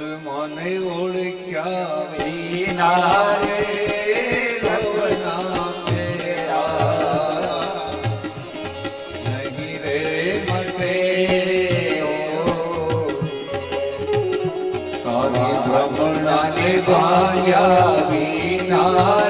આત્માને ઓળખ્યા વિના રે તારી ભ્રમણાને ભાંગ્યા વિના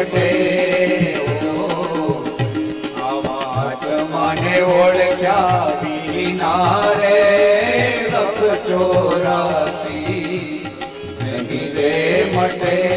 મટે મને ઓળખ્યા વિના રે લખ ચોરાસી નહીં રે મટે.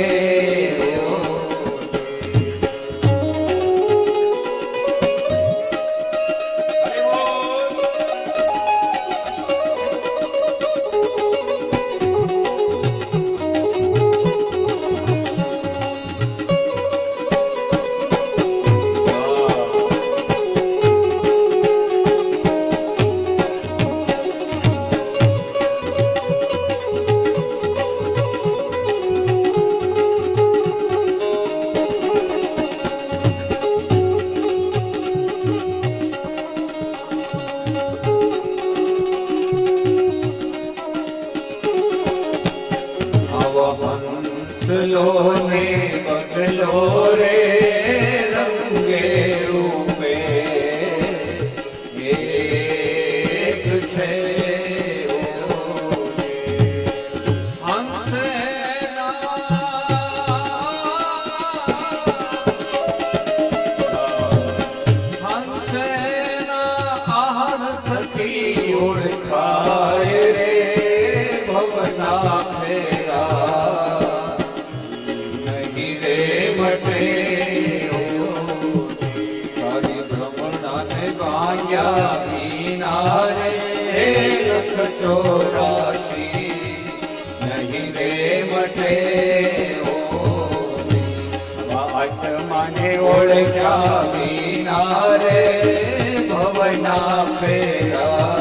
હંસલો ને બગલો રે રંગે રૂપે એક છે ભ્રમણાને ભાંગ્યા વિના રે લખ ચોરાશી, નહીં રે મટે આત્માને ઓળખ્યા વિના રે ભવના ફેરા.